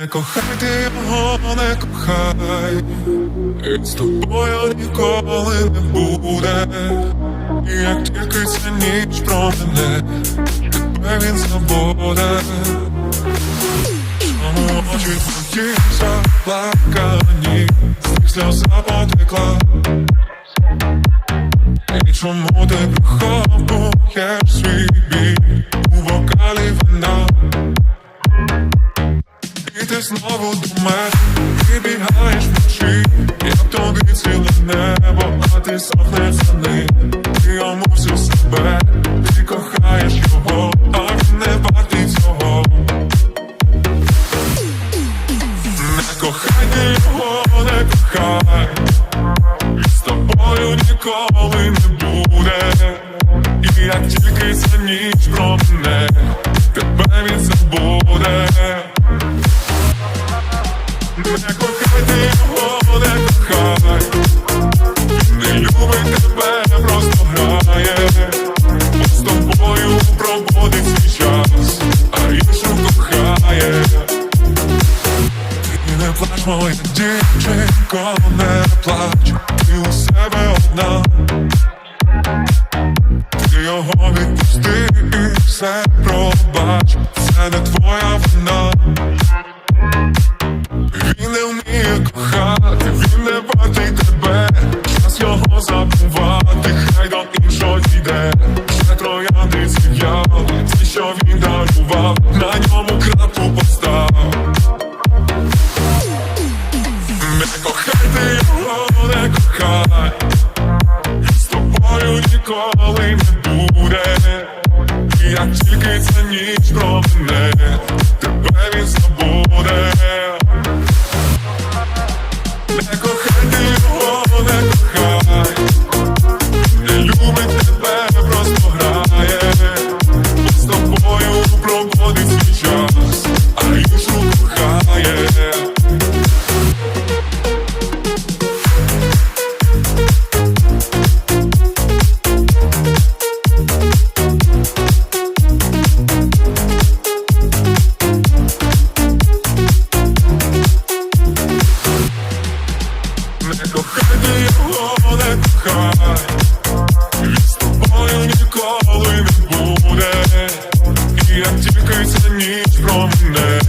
Не кохай ти його, не кохай, з тобою ніколи не буде. І як тільки ця ніч про мене, тебе він забуде. Очі твої заплакані, сльоза потекла. І чому ти приховуєш свій біль у вокалі вина? Ти знову до мене прибігаєш вночі, я в тобі ціле небо, а ти сохнеш за ним. Ти йому всю себе, ти кохаєш його, а він не вартий цього. Не кохай ти його, не кохай, і з тобою ніколи не буде. І як тільки ця ніч про моя дівчинко, не плач. Ти у себе одна. Його відпусти все пробач. Це не твоя вина ніколи не буде, як тільки ця ніч про. sonne